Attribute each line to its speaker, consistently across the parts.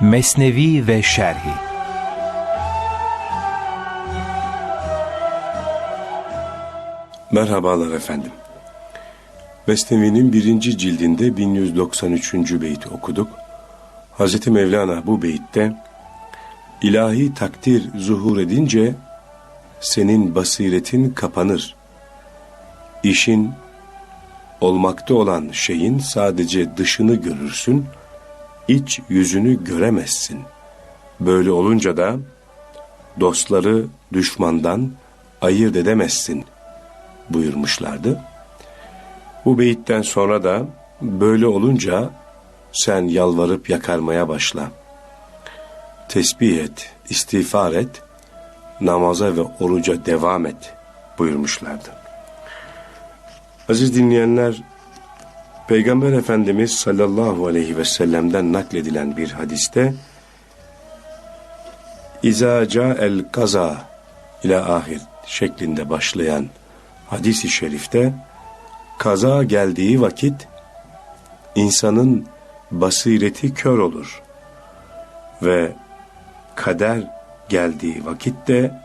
Speaker 1: Mesnevi ve Şerhi
Speaker 2: Merhabalar efendim. Mesnevi'nin birinci cildinde 1193. beyti okuduk. Hz. Mevlana bu beytte ilahi takdir zuhur edince senin basiretin kapanır. İşin olmakta olan şeyin sadece dışını görürsün, iç yüzünü göremezsin. Böyle olunca da dostları düşmandan ayırt edemezsin buyurmuşlardı. Bu beyitten sonra da böyle olunca sen yalvarıp yakarmaya başla. Tesbih et, istiğfar et, namaza ve oruca devam et buyurmuşlardı. Aziz dinleyenler, Peygamber Efendimiz sallallahu aleyhi ve sellem'den nakledilen bir hadiste İza el kaza ila ahir şeklinde başlayan hadis-i şerifte kaza geldiği vakit insanın basireti kör olur ve kader geldiği vakitte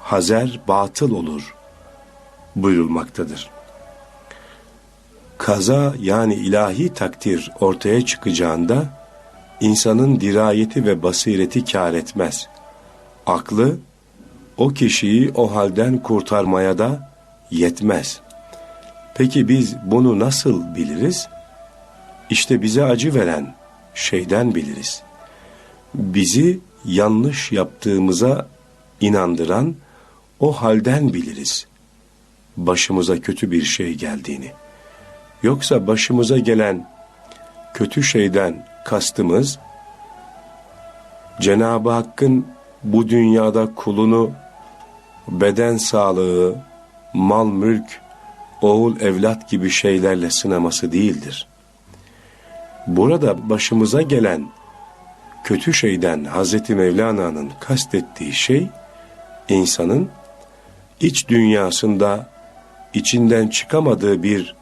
Speaker 2: hazer batıl olur buyurulmaktadır. Kaza yani ilahi takdir ortaya çıkacağında insanın dirayeti ve basireti kâr etmez. Aklı o kişiyi o halden kurtarmaya da yetmez. Peki biz bunu nasıl biliriz? İşte bize acı veren şeyden biliriz. Bizi yanlış yaptığımıza inandıran o halden biliriz. Başımıza kötü bir şey geldiğini. Yoksa başımıza gelen kötü şeyden kastımız Cenab-ı Hakk'ın bu dünyada kulunu beden sağlığı, mal mülk, oğul evlat gibi şeylerle sınaması değildir. Burada başımıza gelen kötü şeyden Hazreti Mevlana'nın kastettiği şey insanın iç dünyasında içinden çıkamadığı bir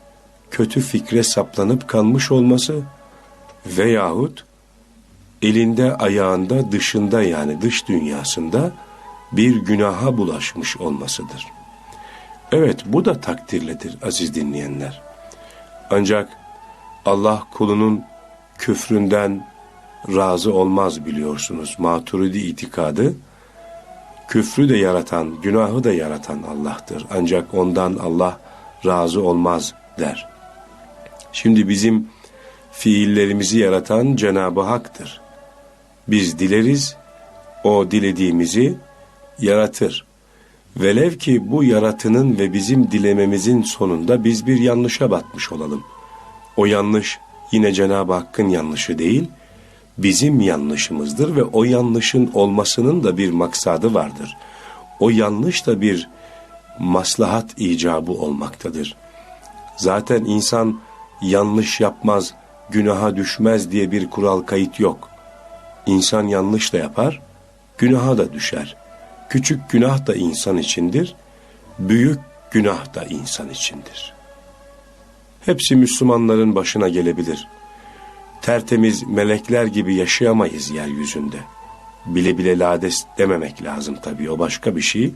Speaker 2: kötü fikre saplanıp kalmış olması veyahut elinde ayağında dışında yani dış dünyasında bir günaha bulaşmış olmasıdır. Evet bu da takdirlidir aziz dinleyenler. Ancak Allah kulunun küfründen razı olmaz biliyorsunuz. Maturidi itikadı küfrü de yaratan, günahı da yaratan Allah'tır. Ancak ondan Allah razı olmaz der. Şimdi bizim fiillerimizi yaratan Cenab-ı Hak'tır. Biz dileriz, o dilediğimizi yaratır. Velev ki bu yaratının ve bizim dilememizin sonunda biz bir yanlışa batmış olalım. O yanlış yine Cenab-ı Hakk'ın yanlışı değil, bizim yanlışımızdır ve o yanlışın olmasının da bir maksadı vardır. O yanlış da bir maslahat icabı olmaktadır. Zaten insan yanlış yapmaz, günaha düşmez diye bir kural kayıt yok. İnsan yanlış da yapar, günaha da düşer. Küçük günah da insan içindir, büyük günah da insan içindir. Hepsi Müslümanların başına gelebilir. Tertemiz melekler gibi yaşayamayız yeryüzünde. Bile bile lades dememek lazım tabii o başka bir şey.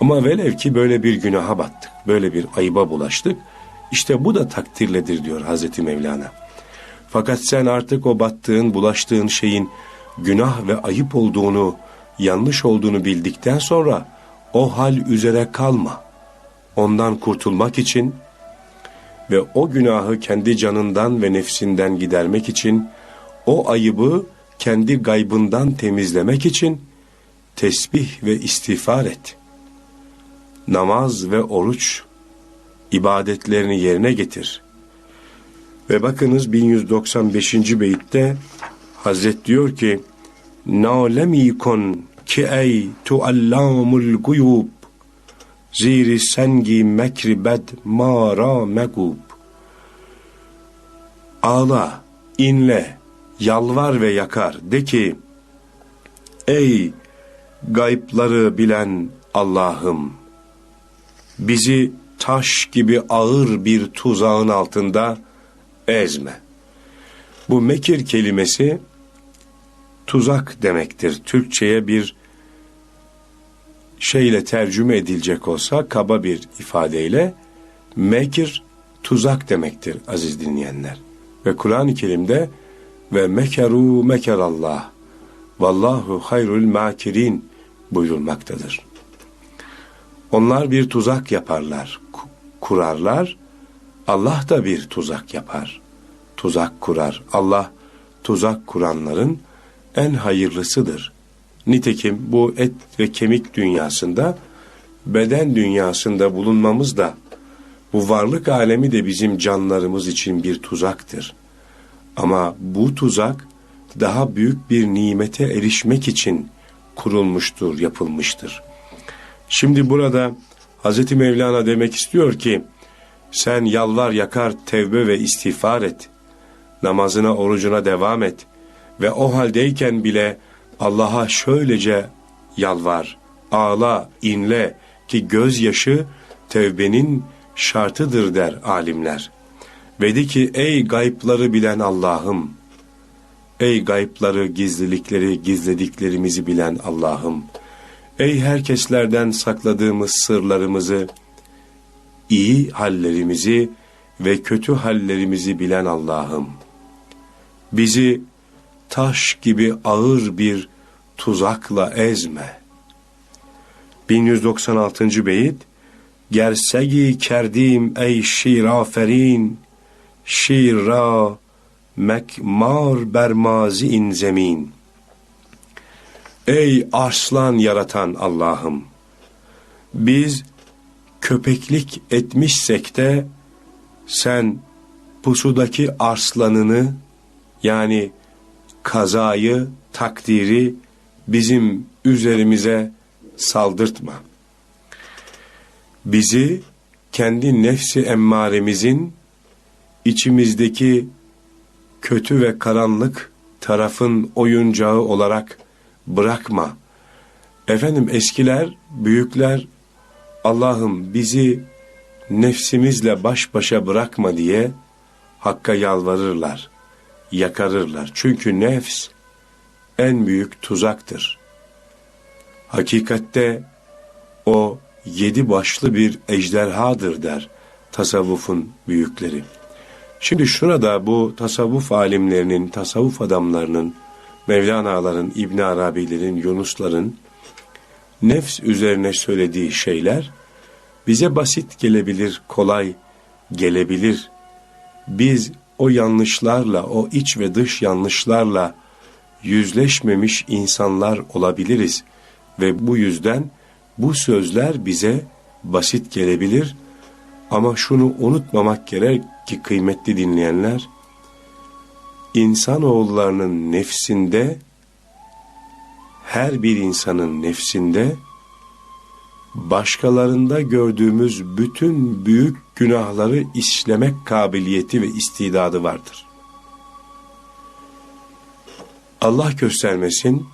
Speaker 2: Ama velev ki böyle bir günaha battık, böyle bir ayıba bulaştık. İşte bu da takdirledir diyor Hazreti Mevlana. Fakat sen artık o battığın, bulaştığın şeyin günah ve ayıp olduğunu, yanlış olduğunu bildikten sonra o hal üzere kalma. Ondan kurtulmak için ve o günahı kendi canından ve nefsinden gidermek için, o ayıbı kendi gaybından temizlemek için tesbih ve istiğfar et. Namaz ve oruç ibadetlerini yerine getir. Ve bakınız 1195. beyitte Hazret diyor ki Nalemikon ki ey tuallamul guyub Ziri sengi mekri bed mara megub Ağla, inle, yalvar ve yakar. De ki, Ey gaypları bilen Allah'ım! Bizi taş gibi ağır bir tuzağın altında ezme. Bu mekir kelimesi tuzak demektir. Türkçe'ye bir şeyle tercüme edilecek olsa kaba bir ifadeyle mekir tuzak demektir aziz dinleyenler. Ve Kur'an-ı Kerim'de ve mekeru mekerallah vallahu hayrul makirin buyurulmaktadır. Onlar bir tuzak yaparlar, kurarlar. Allah da bir tuzak yapar. Tuzak kurar. Allah tuzak kuranların en hayırlısıdır. Nitekim bu et ve kemik dünyasında, beden dünyasında bulunmamız da, bu varlık alemi de bizim canlarımız için bir tuzaktır. Ama bu tuzak daha büyük bir nimete erişmek için kurulmuştur, yapılmıştır. Şimdi burada Hz. Mevlana demek istiyor ki, sen yalvar yakar tevbe ve istiğfar et. Namazına, orucuna devam et. Ve o haldeyken bile Allah'a şöylece yalvar, ağla, inle ki gözyaşı tevbenin şartıdır der alimler. Ve de ki ey gaypları bilen Allah'ım, ey gaypları, gizlilikleri, gizlediklerimizi bilen Allah'ım, ey herkeslerden sakladığımız sırlarımızı, iyi hallerimizi ve kötü hallerimizi bilen Allah'ım, bizi taş gibi ağır bir tuzakla ezme. 1196. beyit Gersegi kerdim ey şiraferin şira mekmar bermazi in zemin Ey arslan yaratan Allah'ım biz köpeklik etmişsek de sen pusudaki arslanını yani kazayı, takdiri bizim üzerimize saldırtma. Bizi kendi nefsi emmaremizin içimizdeki kötü ve karanlık tarafın oyuncağı olarak bırakma. Efendim eskiler, büyükler Allah'ım bizi nefsimizle baş başa bırakma diye Hakk'a yalvarırlar yakarırlar. Çünkü nefs en büyük tuzaktır. Hakikatte o yedi başlı bir ejderhadır der tasavvufun büyükleri. Şimdi şurada bu tasavvuf alimlerinin, tasavvuf adamlarının, Mevlana'ların, İbn Arabi'lerin, Yunus'ların nefs üzerine söylediği şeyler bize basit gelebilir, kolay gelebilir. Biz o yanlışlarla, o iç ve dış yanlışlarla yüzleşmemiş insanlar olabiliriz ve bu yüzden bu sözler bize basit gelebilir ama şunu unutmamak gerek ki kıymetli dinleyenler, insanoğullarının nefsinde, her bir insanın nefsinde, başkalarında gördüğümüz bütün büyük günahları işlemek kabiliyeti ve istidadı vardır. Allah göstermesin,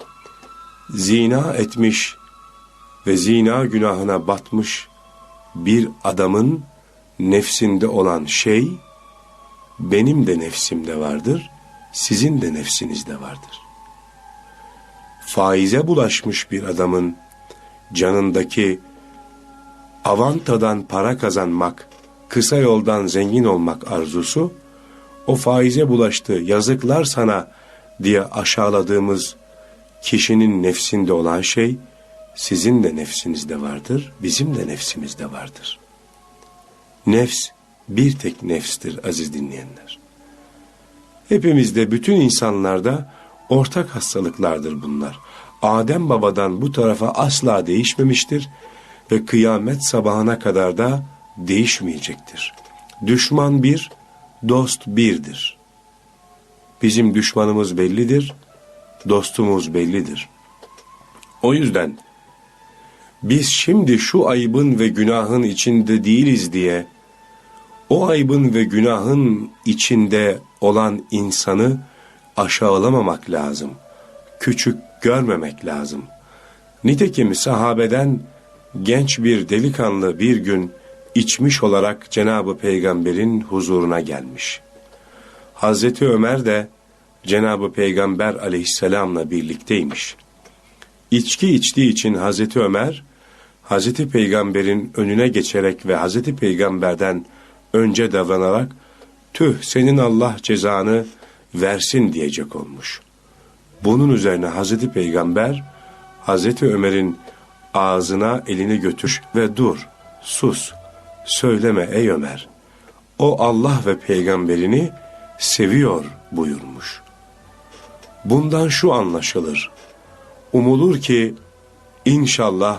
Speaker 2: zina etmiş ve zina günahına batmış bir adamın nefsinde olan şey, benim de nefsimde vardır, sizin de nefsinizde vardır. Faize bulaşmış bir adamın canındaki avantadan para kazanmak, kısa yoldan zengin olmak arzusu, o faize bulaştı, yazıklar sana diye aşağıladığımız kişinin nefsinde olan şey, sizin de nefsinizde vardır, bizim de nefsimizde vardır. Nefs bir tek nefstir aziz dinleyenler. Hepimizde, bütün insanlarda ortak hastalıklardır bunlar. Adem babadan bu tarafa asla değişmemiştir ve kıyamet sabahına kadar da değişmeyecektir. Düşman bir, dost birdir. Bizim düşmanımız bellidir, dostumuz bellidir. O yüzden biz şimdi şu ayıbın ve günahın içinde değiliz diye o ayıbın ve günahın içinde olan insanı aşağılamamak lazım. Küçük görmemek lazım. Nitekim sahabeden genç bir delikanlı bir gün içmiş olarak Cenab-ı Peygamber'in huzuruna gelmiş. Hazreti Ömer de Cenab-ı Peygamber aleyhisselamla birlikteymiş. İçki içtiği için Hazreti Ömer, Hazreti Peygamber'in önüne geçerek ve Hazreti Peygamber'den önce davranarak tüh senin Allah cezanı versin diyecek olmuş. Bunun üzerine Hazreti Peygamber Hazreti Ömer'in ağzına elini götür ve dur, sus, söyleme ey Ömer. O Allah ve peygamberini seviyor buyurmuş. Bundan şu anlaşılır. Umulur ki inşallah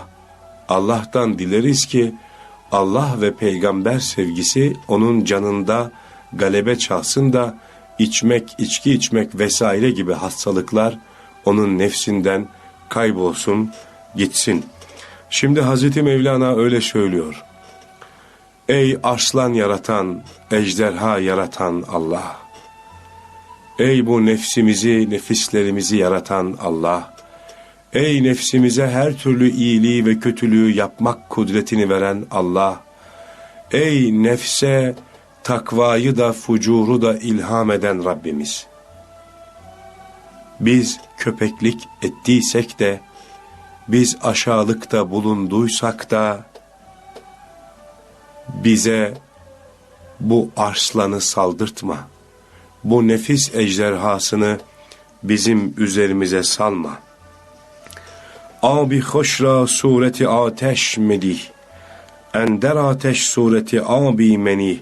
Speaker 2: Allah'tan dileriz ki Allah ve peygamber sevgisi onun canında galebe çalsın da içmek, içki içmek vesaire gibi hastalıklar onun nefsinden kaybolsun, gitsin. Şimdi Hazreti Mevlana öyle söylüyor. Ey arslan yaratan, ejderha yaratan Allah! Ey bu nefsimizi, nefislerimizi yaratan Allah! Ey nefsimize her türlü iyiliği ve kötülüğü yapmak kudretini veren Allah! Ey nefse takvayı da fucuru da ilham eden Rabbimiz! Biz köpeklik ettiysek de, biz aşağılıkta bulunduysak da, bize bu arslanı saldırtma. Bu nefis ejderhasını bizim üzerimize salma. Abi hoşra sureti ateş medih. Ender ateş sureti abi meni.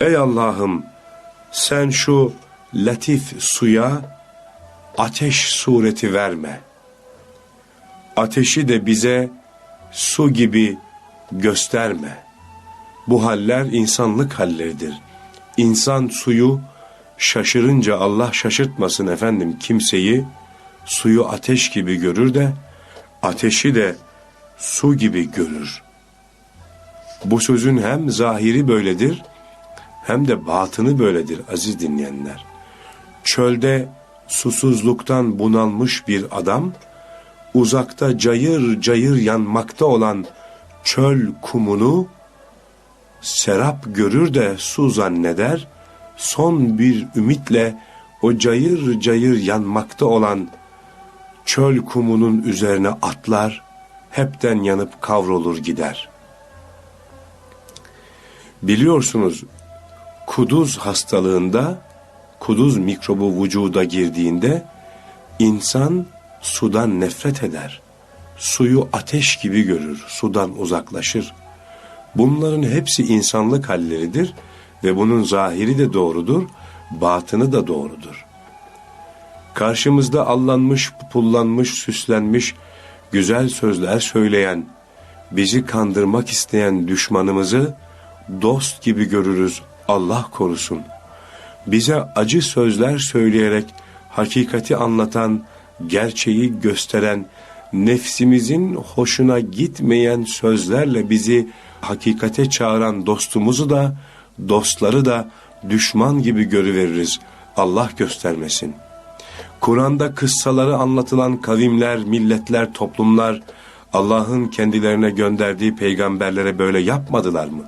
Speaker 2: Ey Allah'ım sen şu latif suya ateş sureti verme. Ateşi de bize su gibi gösterme.'' Bu haller insanlık halleridir. İnsan suyu şaşırınca Allah şaşırtmasın efendim kimseyi suyu ateş gibi görür de ateşi de su gibi görür. Bu sözün hem zahiri böyledir hem de batını böyledir aziz dinleyenler. Çölde susuzluktan bunalmış bir adam uzakta cayır cayır yanmakta olan çöl kumunu serap görür de su zanneder, son bir ümitle o cayır cayır yanmakta olan çöl kumunun üzerine atlar, hepten yanıp kavrulur gider. Biliyorsunuz, kuduz hastalığında, kuduz mikrobu vücuda girdiğinde, insan sudan nefret eder. Suyu ateş gibi görür, sudan uzaklaşır. Bunların hepsi insanlık halleridir ve bunun zahiri de doğrudur, batını da doğrudur. Karşımızda allanmış, pullanmış, süslenmiş, güzel sözler söyleyen, bizi kandırmak isteyen düşmanımızı dost gibi görürüz Allah korusun. Bize acı sözler söyleyerek hakikati anlatan, gerçeği gösteren, nefsimizin hoşuna gitmeyen sözlerle bizi hakikate çağıran dostumuzu da, dostları da düşman gibi görüveririz. Allah göstermesin. Kur'an'da kıssaları anlatılan kavimler, milletler, toplumlar, Allah'ın kendilerine gönderdiği peygamberlere böyle yapmadılar mı?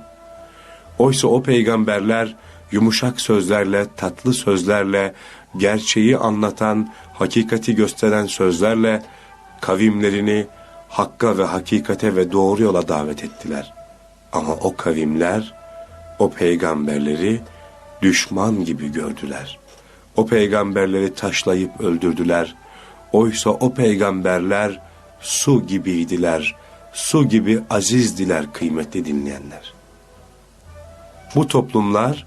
Speaker 2: Oysa o peygamberler yumuşak sözlerle, tatlı sözlerle, gerçeği anlatan, hakikati gösteren sözlerle kavimlerini hakka ve hakikate ve doğru yola davet ettiler. Ama o kavimler o peygamberleri düşman gibi gördüler. O peygamberleri taşlayıp öldürdüler. Oysa o peygamberler su gibiydiler. Su gibi azizdiler kıymetli dinleyenler. Bu toplumlar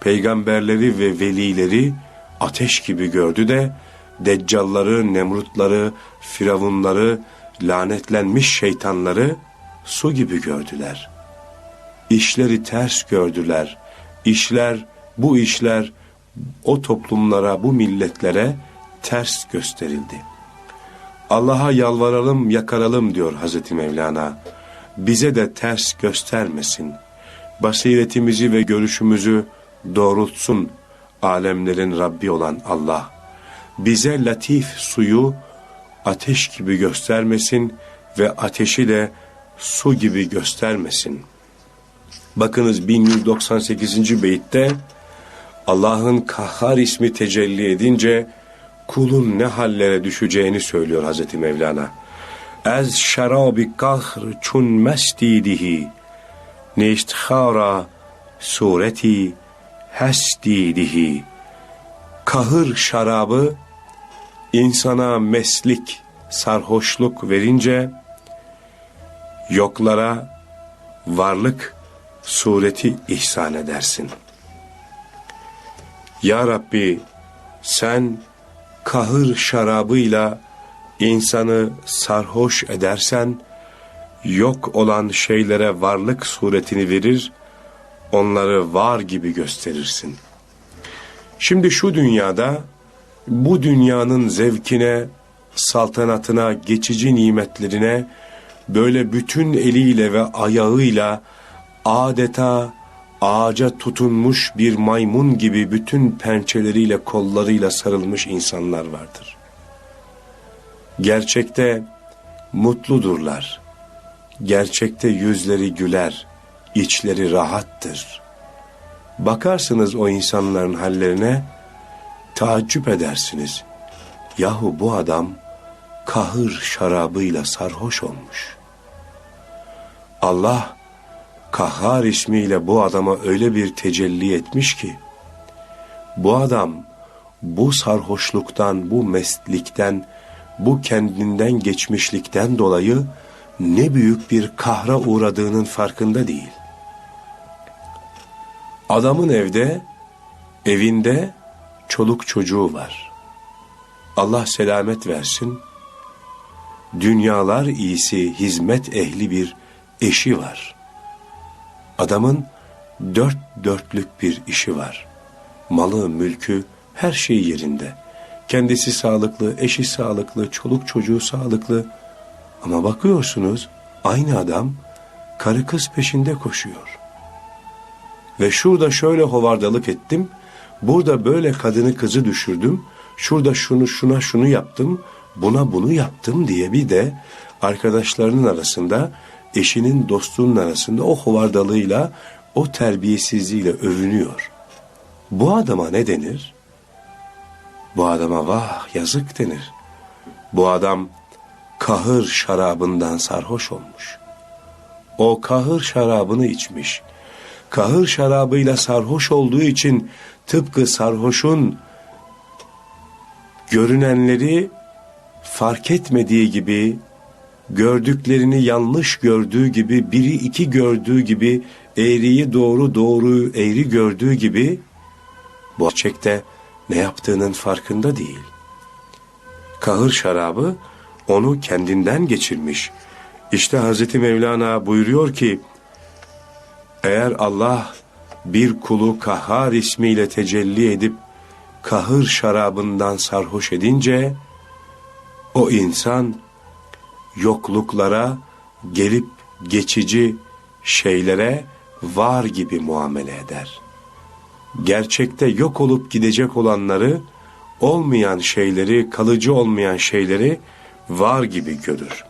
Speaker 2: peygamberleri ve velileri ateş gibi gördü de deccalları, nemrutları, firavunları, lanetlenmiş şeytanları su gibi gördüler işleri ters gördüler. İşler, bu işler o toplumlara, bu milletlere ters gösterildi. Allah'a yalvaralım, yakaralım diyor Hazreti Mevlana. Bize de ters göstermesin. Basiretimizi ve görüşümüzü doğrultsun alemlerin Rabbi olan Allah. Bize latif suyu ateş gibi göstermesin ve ateşi de su gibi göstermesin.'' Bakınız 1198. beyitte Allah'ın kahhar ismi tecelli edince kulun ne hallere düşeceğini söylüyor Hazreti Mevlana. Ez şerabi kahr çun mestidihi neşthara sureti hestidihi kahır şarabı insana meslik, sarhoşluk verince yoklara varlık sureti ihsan edersin. Ya Rabbi sen kahır şarabıyla insanı sarhoş edersen yok olan şeylere varlık suretini verir, onları var gibi gösterirsin. Şimdi şu dünyada bu dünyanın zevkine, saltanatına, geçici nimetlerine böyle bütün eliyle ve ayağıyla adeta ağaca tutunmuş bir maymun gibi bütün pençeleriyle kollarıyla sarılmış insanlar vardır. Gerçekte mutludurlar. Gerçekte yüzleri güler, içleri rahattır. Bakarsınız o insanların hallerine, taaccüp edersiniz. Yahu bu adam kahır şarabıyla sarhoş olmuş. Allah Kahhar ismiyle bu adama öyle bir tecelli etmiş ki, bu adam bu sarhoşluktan, bu mestlikten, bu kendinden geçmişlikten dolayı ne büyük bir kahra uğradığının farkında değil. Adamın evde, evinde çoluk çocuğu var. Allah selamet versin. Dünyalar iyisi hizmet ehli bir eşi var. Adamın dört dörtlük bir işi var. Malı, mülkü, her şey yerinde. Kendisi sağlıklı, eşi sağlıklı, çoluk çocuğu sağlıklı. Ama bakıyorsunuz aynı adam karı kız peşinde koşuyor. Ve şurada şöyle hovardalık ettim, burada böyle kadını kızı düşürdüm, şurada şunu şuna şunu yaptım, buna bunu yaptım diye bir de arkadaşlarının arasında eşinin dostunun arasında o hovardalığıyla, o terbiyesizliğiyle övünüyor. Bu adama ne denir? Bu adama vah yazık denir. Bu adam kahır şarabından sarhoş olmuş. O kahır şarabını içmiş. Kahır şarabıyla sarhoş olduğu için tıpkı sarhoşun görünenleri fark etmediği gibi gördüklerini yanlış gördüğü gibi, biri iki gördüğü gibi, eğriyi doğru, doğruyu eğri gördüğü gibi, bu gerçekte ne yaptığının farkında değil. Kahır şarabı onu kendinden geçirmiş. İşte Hazreti Mevlana buyuruyor ki, eğer Allah bir kulu kahhar ismiyle tecelli edip, kahır şarabından sarhoş edince, o insan yokluklara, gelip geçici şeylere var gibi muamele eder. Gerçekte yok olup gidecek olanları, olmayan şeyleri, kalıcı olmayan şeyleri var gibi görür.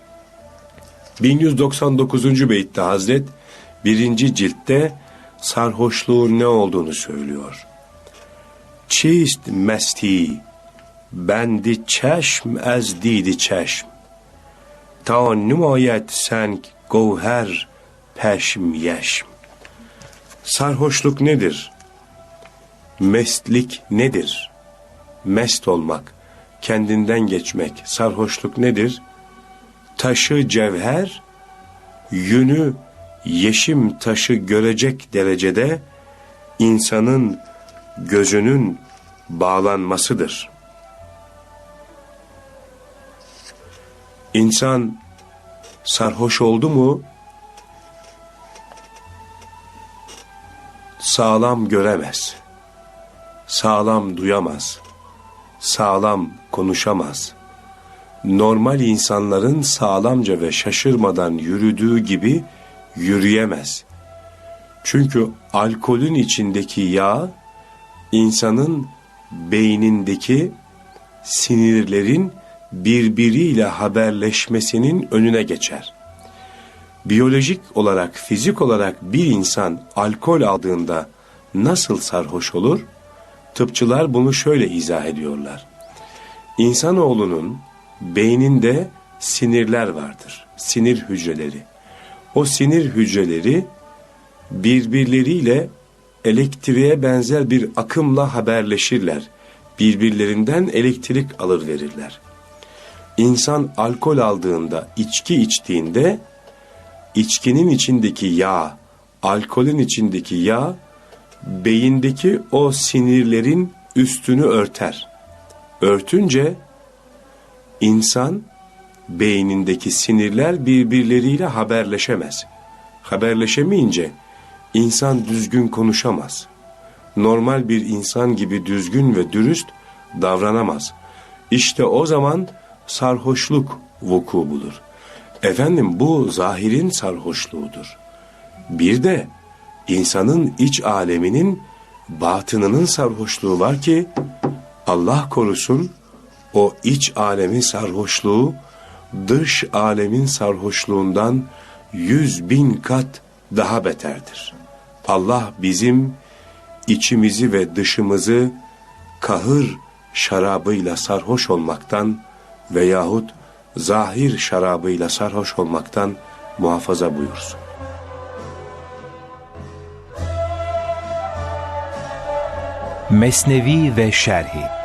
Speaker 2: 1199. beytte Hazret birinci ciltte sarhoşluğun ne olduğunu söylüyor. Çist mesti, bendi çeşm ez didi çeşm ta nümayet sen govher peşm yeşm. Sarhoşluk nedir? Mestlik nedir? Mest olmak, kendinden geçmek, sarhoşluk nedir? Taşı cevher, yünü yeşim taşı görecek derecede insanın gözünün bağlanmasıdır.'' İnsan sarhoş oldu mu sağlam göremez. Sağlam duyamaz. Sağlam konuşamaz. Normal insanların sağlamca ve şaşırmadan yürüdüğü gibi yürüyemez. Çünkü alkolün içindeki yağ insanın beynindeki sinirlerin birbiriyle haberleşmesinin önüne geçer. Biyolojik olarak, fizik olarak bir insan alkol aldığında nasıl sarhoş olur? Tıpçılar bunu şöyle izah ediyorlar. İnsanoğlunun beyninde sinirler vardır. Sinir hücreleri. O sinir hücreleri birbirleriyle elektriğe benzer bir akımla haberleşirler. Birbirlerinden elektrik alır verirler. İnsan alkol aldığında, içki içtiğinde içkinin içindeki yağ, alkolün içindeki yağ beyindeki o sinirlerin üstünü örter. Örtünce insan beynindeki sinirler birbirleriyle haberleşemez. Haberleşemeyince insan düzgün konuşamaz. Normal bir insan gibi düzgün ve dürüst davranamaz. İşte o zaman sarhoşluk vuku bulur. Efendim bu zahirin sarhoşluğudur. Bir de insanın iç aleminin batınının sarhoşluğu var ki Allah korusun o iç alemin sarhoşluğu dış alemin sarhoşluğundan yüz bin kat daha beterdir. Allah bizim içimizi ve dışımızı kahır şarabıyla sarhoş olmaktan veyahut zahir şarabıyla sarhoş olmaktan muhafaza buyursun.
Speaker 1: Mesnevi ve Şerhi